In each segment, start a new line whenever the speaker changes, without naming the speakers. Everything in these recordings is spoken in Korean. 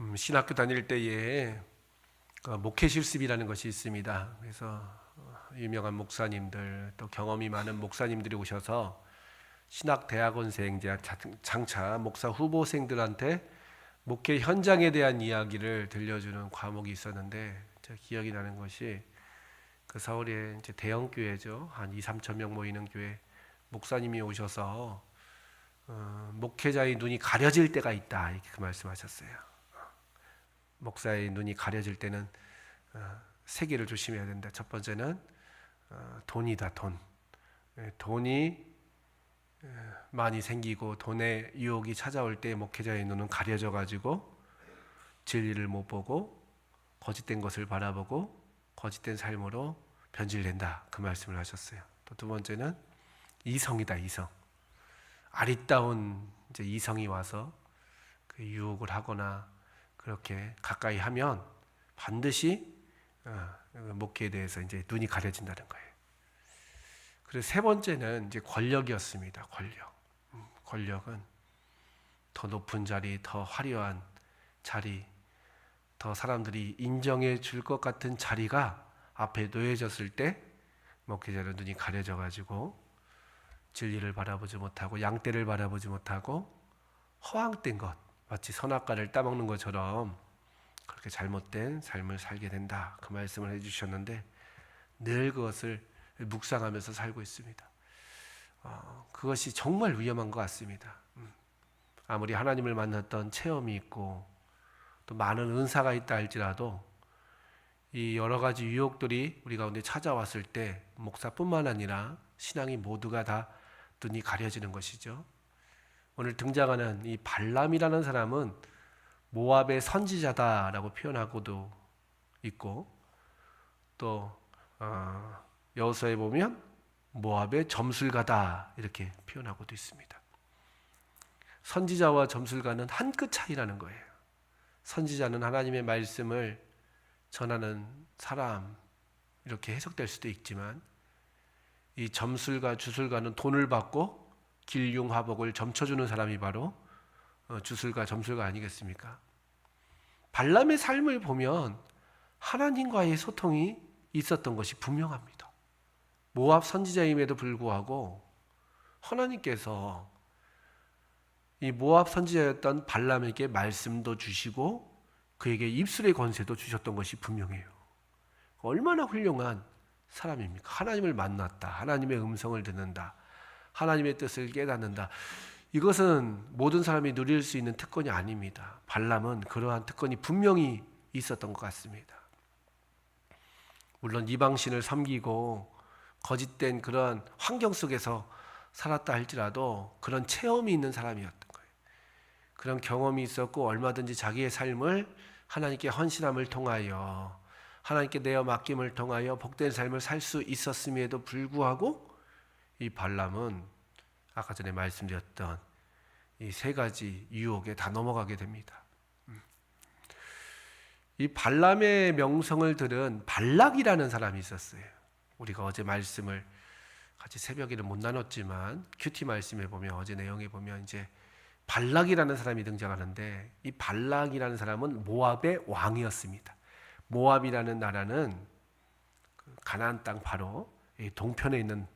음, 신학교 다닐 때에 그 목회 실습이라는 것이 있습니다. 그래서 어, 유명한 목사님들 또 경험이 많은 목사님들이 오셔서 신학 대학원생 장차 목사 후보생들한테 목회 현장에 대한 이야기를 들려주는 과목이 있었는데 제가 기억이 나는 것이 그 서울에 이제 대형 교회죠 한 2, 3천 명 모이는 교회 목사님이 오셔서 어, 목회자의 눈이 가려질 때가 있다 이렇게 그 말씀하셨어요. 목사의 눈이 가려질 때는 어, 세 개를 조심해야 된다. 첫 번째는 어, 돈이다 돈. 예, 돈이 예, 많이 생기고 돈의 유혹이 찾아올 때 목회자의 눈은 가려져 가지고 진리를 못 보고 거짓된 것을 바라보고 거짓된 삶으로 변질된다. 그 말씀을 하셨어요. 또 두 번째는 이성이다 이성. 아리따운 이제 이성이 와서 그 유혹을 하거나 그렇게 가까이 하면 반드시 어, 목회에 대해서 이제 눈이 가려진다는 거예요. 그래서 세 번째는 이제 권력이었습니다. 권력. 음, 권력은 더 높은 자리, 더 화려한 자리, 더 사람들이 인정해 줄 것 같은 자리가 앞에 놓여졌을 때 목회자는 눈이 가려져 가지고 진리를 바라보지 못하고 양떼를 바라보지 못하고 허황된 것 마치 선악과를 따먹는 것처럼 그렇게 잘못된 삶을 살게 된다 그 말씀을 해주셨는데 늘 그것을 묵상하면서 살고 있습니다. 어, 그것이 정말 위험한 것 같습니다. 음. 아무리 하나님을 만났던 체험이 있고 또 많은 은사가 있다 할지라도 이 여러 가지 유혹들이 우리 가운데 찾아왔을 때 목사뿐만 아니라 신앙이 모두가 다 눈이 가려지는 것이죠. 오늘 등장하는 이 발람이라는 사람은 모압의 선지자다라고 표현하고도 있고 또 어, 여호수아에 보면 모압의 점술가다 이렇게 표현하고도 있습니다. 선지자와 점술가는 한 끗 차이라는 거예요. 선지자는 하나님의 말씀을 전하는 사람 이렇게 해석될 수도 있지만 이 점술가 주술가는 돈을 받고 길융화복을 점쳐주는 사람이 바로 어, 주술가 점술가 아니겠습니까? 발람의 삶을 보면 하나님과의 소통이 있었던 것이 분명합니다. 모압 선지자임에도 불구하고 하나님께서 이 모압 선지자였던 발람에게 말씀도 주시고 그에게 입술의 권세도 주셨던 것이 분명해요. 얼마나 훌륭한 사람입니까? 하나님을 만났다. 하나님의 음성을 듣는다. 하나님의 뜻을 깨닫는다. 이것은 모든 사람이 누릴 수 있는 특권이 아닙니다. 발람은 그러한 특권이 분명히 있었던 것 같습니다. 물론 이방신을 섬기고 거짓된 그런 환경 속에서 살았다 할지라도 그런 체험이 있는 사람이었던 거예요. 그런 경험이 있었고 얼마든지 자기의 삶을 하나님께 헌신함을 통하여 하나님께 내어 맡김을 통하여 복된 삶을 살 수 있었음에도 불구하고 이 발람은 아까 전에 말씀드렸던 이 세 가지 유혹에 다 넘어가게 됩니다. 음. 이 발람의 명성을 들은 발락이라는 사람이 있었어요. 우리가 어제 말씀을 같이 새벽에는 못 나눴지만 큐티 말씀에 보면 어제 내용에 보면 이제 발락이라는 사람이 등장하는데 이 발락이라는 사람은 모압의 왕이었습니다. 모압이라는 나라는 그 가나안 땅 바로 이 동편에 있는 음,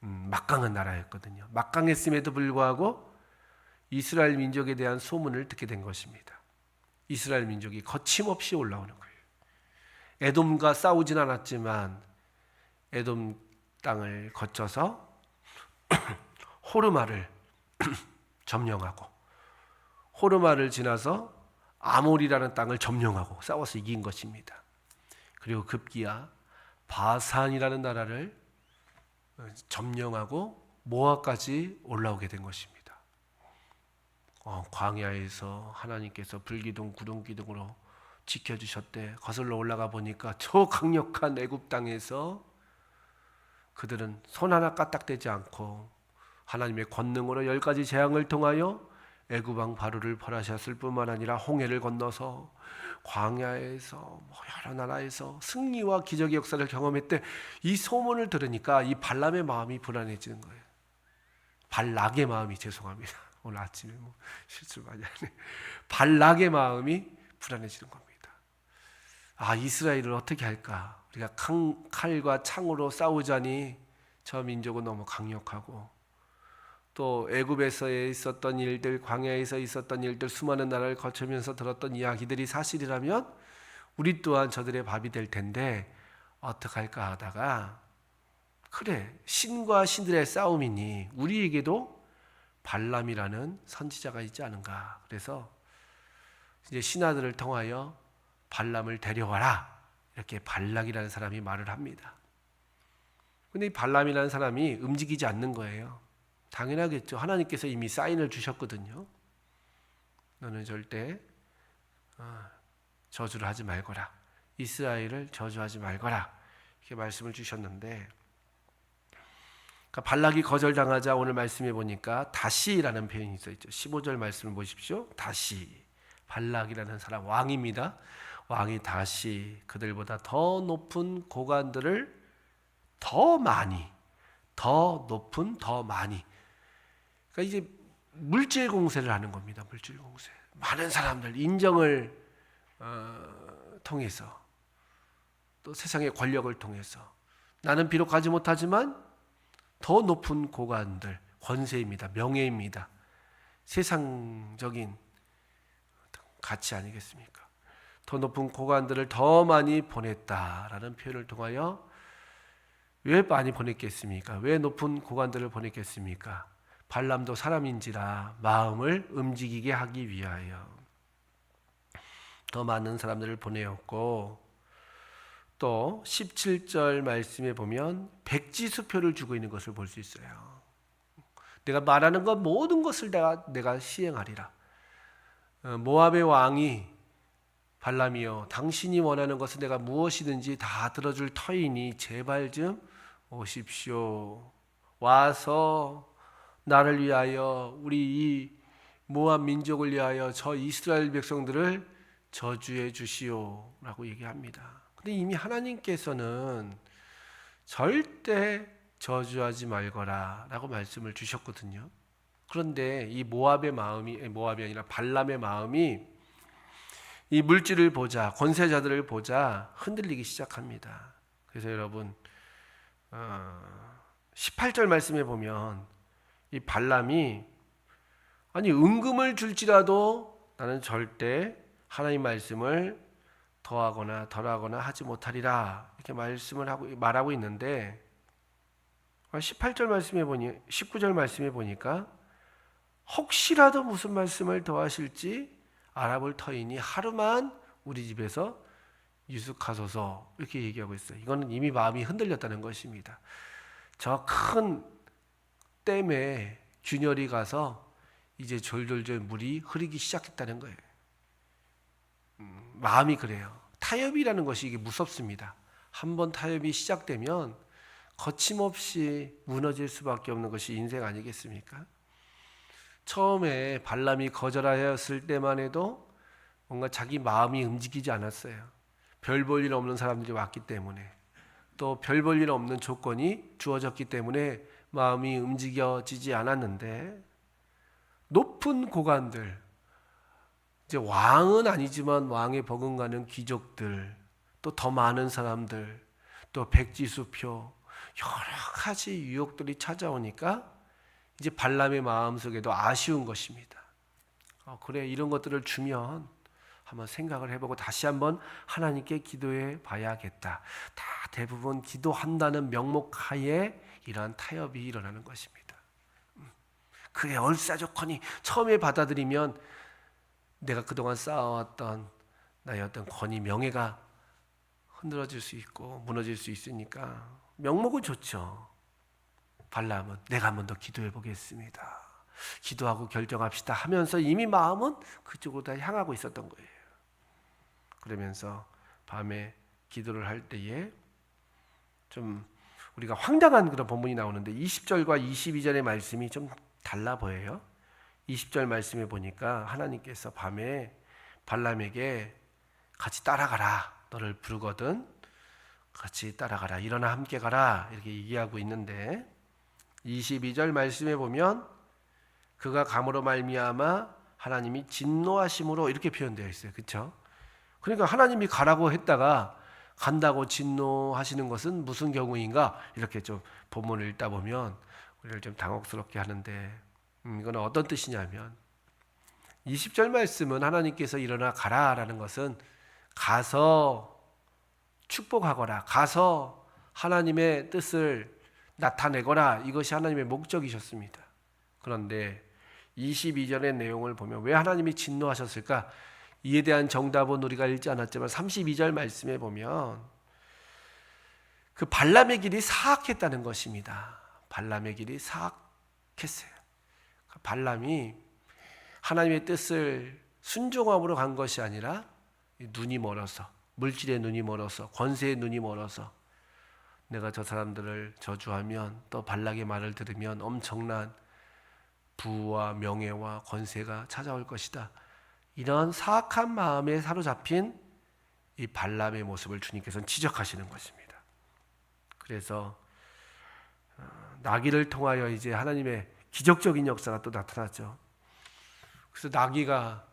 막강한 나라였거든요. 막강했음에도 불구하고 이스라엘 민족에 대한 소문을 듣게 된 것입니다. 이스라엘 민족이 거침없이 올라오는 거예요. 에돔과 싸우진 않았지만 에돔 땅을 거쳐서 호르마를 점령하고 호르마를 지나서 아몰이라는 땅을 점령하고 싸워서 이긴 것입니다. 그리고 급기야 바산이라는 나라를 점령하고 모압까지 올라오게 된 것입니다. 어, 광야에서 하나님께서 불기둥 구름기둥으로 지켜주셨대. 거슬러 올라가 보니까 저 강력한 애굽 땅에서 그들은 손 하나 까딱대지 않고 하나님의 권능으로 열 가지 재앙을 통하여 애굽 왕 바로를 벌하셨을 뿐만 아니라 홍해를 건너서 광야에서 뭐 여러 나라에서 승리와 기적의 역사를 경험했대. 이 소문을 들으니까 이 발람의 마음이 불안해지는 거예요. 발락의 마음이 죄송합니다. 오늘 아침에 뭐 실수 많이 하네. 발락의 마음이 불안해지는 겁니다. 아 이스라엘을 어떻게 할까? 우리가 칼, 칼과 창으로 싸우자니 저 민족은 너무 강력하고 또 애굽에서 있었던 일들, 광야에서 있었던 일들, 수많은 나라를 거치면서 들었던 이야기들이 사실이라면 우리 또한 저들의 밥이 될 텐데 어떡할까 하다가 그래 신과 신들의 싸움이니 우리에게도 발람이라는 선지자가 있지 않은가 그래서 이제 신하들을 통하여 발람을 데려와라 이렇게 발락이라는 사람이 말을 합니다. 근데 이 발람이라는 사람이 움직이지 않는 거예요. 당연하겠죠. 하나님께서 이미 사인을 주셨거든요. 너는 절대 아, 저주를 하지 말거라. 이스라엘을 저주하지 말거라. 이렇게 말씀을 주셨는데 그러니까 발락이 거절당하자 오늘 말씀해 보니까 다시라는 표현이 있어 있죠. 15절 말씀을 보십시오. 다시 발락이라는 사람 왕입니다. 왕이 다시 그들보다 더 높은 고관들을 더 많이 더 높은 더 많이 그러니까 이제 물질 공세를 하는 겁니다. 물질 공세. 많은 사람들 인정을 어, 통해서 또 세상의 권력을 통해서 나는 비록 가지 못하지만 더 높은 고관들 권세입니다. 명예입니다. 세상적인 가치 아니겠습니까? 더 높은 고관들을 더 많이 보냈다라는 표현을 통하여 왜 많이 보냈겠습니까? 왜 높은 고관들을 보냈겠습니까? 발람도 사람인지라 마음을 움직이게 하기 위하여 더 많은 사람들을 보내었고 또 17절 말씀에 보면 백지 수표를 주고 있는 것을 볼 수 있어요. 내가 말하는 것 모든 것을 내가 내가 시행하리라. 어, 모압의 왕이 발람이여 당신이 원하는 것은 내가 무엇이든지 다 들어줄 터이니 제발 좀 오십시오. 와서 나를 위하여 우리 이 모압 민족을 위하여 저 이스라엘 백성들을 저주해 주시오라고 얘기합니다. 근데 이미 하나님께서는 절대 저주하지 말거라라고 말씀을 주셨거든요. 그런데 이 모압의 마음이 모압이 아니라 발람의 마음이 이 물질을 보자 권세자들을 보자 흔들리기 시작합니다. 그래서 여러분 어, 18절 말씀에 보면 이 발람이 아니 은금을 줄지라도 나는 절대 하나님 말씀을 더하거나 덜하거나 하지 못하리라 이렇게 말씀을 하고 말하고 있는데 18절 말씀에 보니 19절 말씀에 보니까 혹시라도 무슨 말씀을 더하실지 알아볼 터이니 하루만 우리 집에서 유숙하소서 이렇게 얘기하고 있어요. 이거는 이미 마음이 흔들렸다는 것입니다. 저 큰 댐에 균열이 가서 이제 졸졸졸 물이 흐르기 시작했다는 거예요. 음, 마음이 그래요. 타협이라는 것이 이게 무섭습니다. 한번 타협이 시작되면 거침없이 무너질 수밖에 없는 것이 인생 아니겠습니까? 처음에 발람이 거절하였을 때만 해도 뭔가 자기 마음이 움직이지 않았어요. 별 볼 일 없는 사람들이 왔기 때문에 또 별 볼 일 없는 조건이 주어졌기 때문에 마음이 움직여지지 않았는데 높은 고관들 이제 왕은 아니지만 왕에 버금가는 귀족들 또 더 많은 사람들 또 백지수표 여러 가지 유혹들이 찾아오니까 이제 발람의 마음속에도 아쉬운 것입니다. 어, 그래 이런 것들을 주면 한번 생각을 해보고 다시 한번 하나님께 기도해 봐야겠다. 다 대부분 기도한다는 명목 하에 이러한 타협이 일어나는 것입니다. 음, 그래 얼싸조건이 처음에 받아들이면 내가 그동안 쌓아왔던 나의 어떤 권위, 명예가 흔들어질 수 있고 무너질 수 있으니까 명목은 좋죠. 발람은 내가 한번 더 기도해 보겠습니다. 기도하고 결정합시다 하면서 이미 마음은 그쪽으로 다 향하고 있었던 거예요. 그러면서 밤에 기도를 할 때에 좀 우리가 황당한 그런 본문이 나오는데 20절과 22절의 말씀이 좀 달라 보여요. 20절 말씀에 보니까 하나님께서 밤에 발람에게 같이 따라가라. 너를 부르거든. 같이 따라가라. 일어나 함께 가라. 이렇게 얘기하고 있는데 22절 말씀에 보면 그가 감으로 말미암아 하나님이 진노하심으로 이렇게 표현되어 있어요. 그렇죠? 그러니까 하나님이 가라고 했다가 간다고 진노하시는 것은 무슨 경우인가? 이렇게 좀 본문을 읽다 보면 우리를 좀 당혹스럽게 하는데 음, 이건 어떤 뜻이냐면 20절 말씀은 하나님께서 일어나 가라라는 것은 가서 축복하거라 가서 하나님의 뜻을 나타내거라 이것이 하나님의 목적이셨습니다. 그런데 22절의 내용을 보면 왜 하나님이 진노하셨을까? 이에 대한 정답은 우리가 읽지 않았지만 32절 말씀에 보면 그 발람의 길이 사악했다는 것입니다. 발람의 길이 사악했어요. 그 발람이 하나님의 뜻을 순종함으로 간 것이 아니라 눈이 멀어서 물질의 눈이 멀어서 권세의 눈이 멀어서 내가 저 사람들을 저주하면 또 발락의 말을 들으면 엄청난 부와 명예와 권세가 찾아올 것이다. 이런 사악한 마음에 사로잡힌 이 발람의 모습을 주님께서는 지적하시는 것입니다. 그래서 어, 나귀를 통하여 이제 하나님의 기적적인 역사가 또 나타났죠. 그래서 나귀가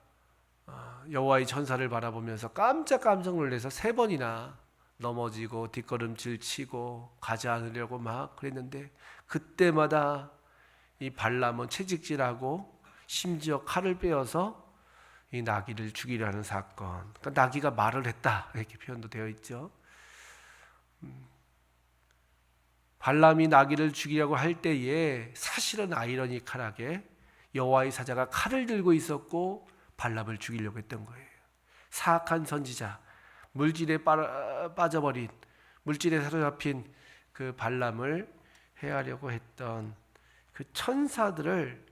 어, 여호와의 천사를 바라보면서 깜짝 깜짝 놀라서 세 번이나 넘어지고 뒷걸음질 치고 가지 않으려고 막 그랬는데 그때마다 이 발람은 채찍질하고 심지어 칼을 빼어서 이 나귀를 죽이려는 사건. 그러니까 나귀가 말을 했다 이렇게 표현도 되어 있죠. 음. 발람이 나귀를 죽이려고 할 때에 사실은 아이러니컬하게 여호와의 사자가 칼을 들고 있었고 발람을 죽이려고 했던 거예요. 사악한 선지자, 물질에 빠져버린 물질에 사로잡힌 그 발람을 해하려고 했던 그 천사들을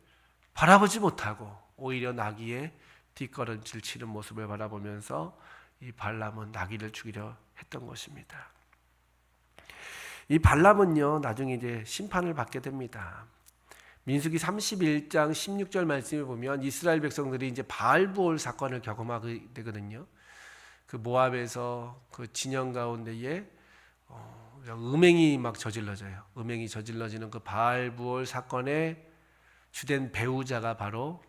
바라보지 못하고 오히려 나귀의 뒷걸음질 치는 모습을 바라보면서 이 발람은 나귀를 죽이려 했던 것입니다. 이 발람은요 나중에 이제 심판을 받게 됩니다. 민수기 31장 16절 말씀을 보면 이스라엘 백성들이 이제 바알부올 사건을 경험하게 되거든요. 그 모압에서 그 진영 가운데에 어, 음행이 막 저질러져요. 음행이 저질러지는 그 바알부올 사건의 주된 배우자가 바로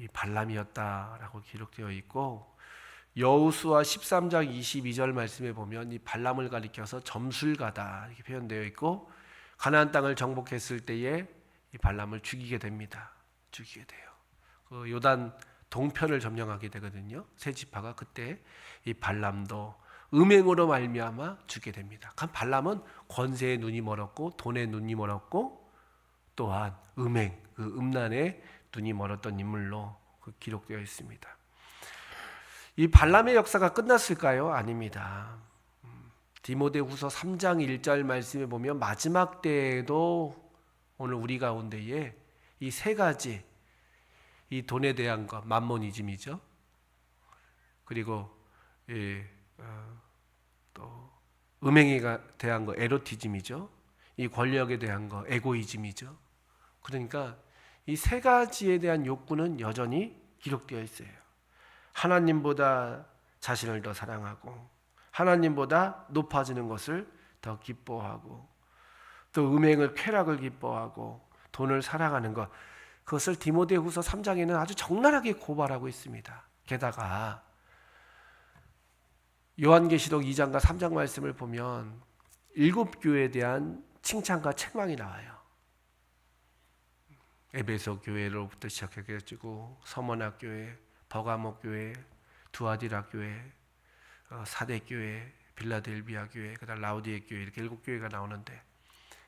이 발람이었다라고 기록되어 있고 여우수와 13장 22절 말씀에 보면 이 발람을 가리켜서 점술가다 이렇게 표현되어 있고 가나안 땅을 정복했을 때에 이 발람을 죽이게 됩니다. 죽이게 돼요. 그 요단 동편을 점령하게 되거든요. 세 지파가 그때 이 발람도 음행으로 말미암아 죽게 됩니다. 그 발람은 권세의 눈이 멀었고 돈의 눈이 멀었고 또한 음행 그 음란의 눈이 멀었던 인물로 그 기록되어 있습니다. 이 발람의 역사가 끝났을까요? 아닙니다. 음, 디모데후서 3장 1절 말씀에 보면 마지막 때에도 오늘 우리 가운데에 이 세 가지 이 돈에 대한 것 만모니즘이죠. 그리고 예, 어, 또 음행에 대한 거 에로티즘이죠. 이 권력에 대한 거 에고이즘이죠. 그러니까 이 세 가지에 대한 욕구는 여전히 기록되어 있어요. 하나님보다 자신을 더 사랑하고 하나님보다 높아지는 것을 더 기뻐하고 또 음행을 쾌락을 기뻐하고 돈을 사랑하는 것 그것을 디모데후서 3장에는 아주 적나라하게 고발하고 있습니다. 게다가 요한계시록 2장과 3장 말씀을 보면 일곱 교회에 대한 칭찬과 책망이 나와요. 에베소 교회로부터 시작해가지고 서머나 교회, 버가목 교회, 두아디라 교회, 어, 사대 교회, 빌라델비아 교회, 그다음 라우디에 교회 이렇게 일곱 교회가 나오는데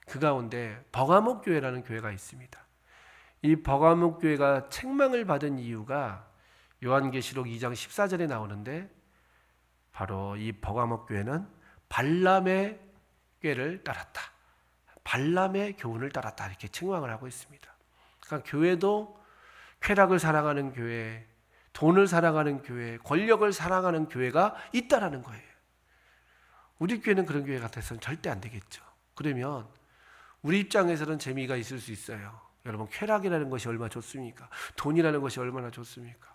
그 가운데 버가목 교회라는 교회가 있습니다. 이 버가목 교회가 책망을 받은 이유가 요한계시록 2장 14절에 나오는데 바로 이 버가목 교회는 발람의 꾀를 따랐다. 발람의 교훈을 따랐다. 이렇게 책망을 하고 있습니다. 그러니까 교회도 쾌락을 사랑하는 교회, 돈을 사랑하는 교회, 권력을 사랑하는 교회가 있다라는 거예요. 우리 교회는 그런 교회 같아서는 절대 안 되겠죠. 그러면 우리 입장에서는 재미가 있을 수 있어요. 여러분 쾌락이라는 것이 얼마나 좋습니까? 돈이라는 것이 얼마나 좋습니까?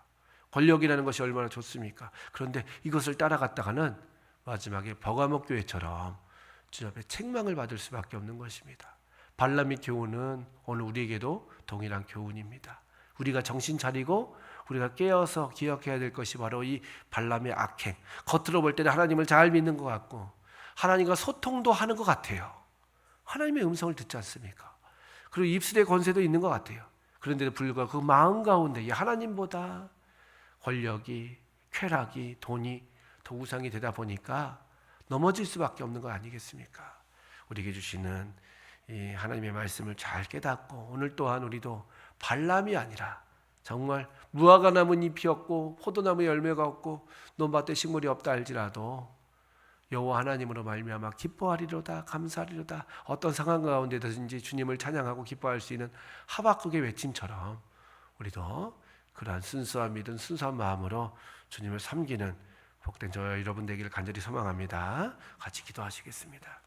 권력이라는 것이 얼마나 좋습니까? 그런데 이것을 따라갔다가는 마지막에 버가목 교회처럼 주 앞에 책망을 받을 수밖에 없는 것입니다. 발람의 교훈은 오늘 우리에게도 동일한 교훈입니다. 우리가 정신 차리고 우리가 깨어서 기억해야 될 것이 바로 이 발람의 악행. 겉으로 볼 때는 하나님을 잘 믿는 것 같고 하나님과 소통도 하는 것 같아요. 하나님의 음성을 듣지 않습니까? 그리고 입술의 권세도 있는 것 같아요. 그런데도 불구하고 그 마음 가운데 이 하나님보다 권력이, 쾌락이, 돈이 더 우상이 되다 보니까 넘어질 수밖에 없는 거 아니겠습니까? 우리에게 주시는 이 하나님의 말씀을 잘 깨닫고 오늘 또한 우리도 발람이 아니라 정말 무화과 나무 잎이 없고 포도나무 열매가 없고 논밭에 식물이 없다 할지라도 여호와 하나님으로 말미암아 기뻐하리로다 감사하리로다 어떤 상황 가운데든지 주님을 찬양하고 기뻐할 수 있는 하박국의 외침처럼 우리도 그러한 순수한 믿음 순수한 마음으로 주님을 섬기는 복된 저 여러분 되기를 간절히 소망합니다. 같이 기도하시겠습니다.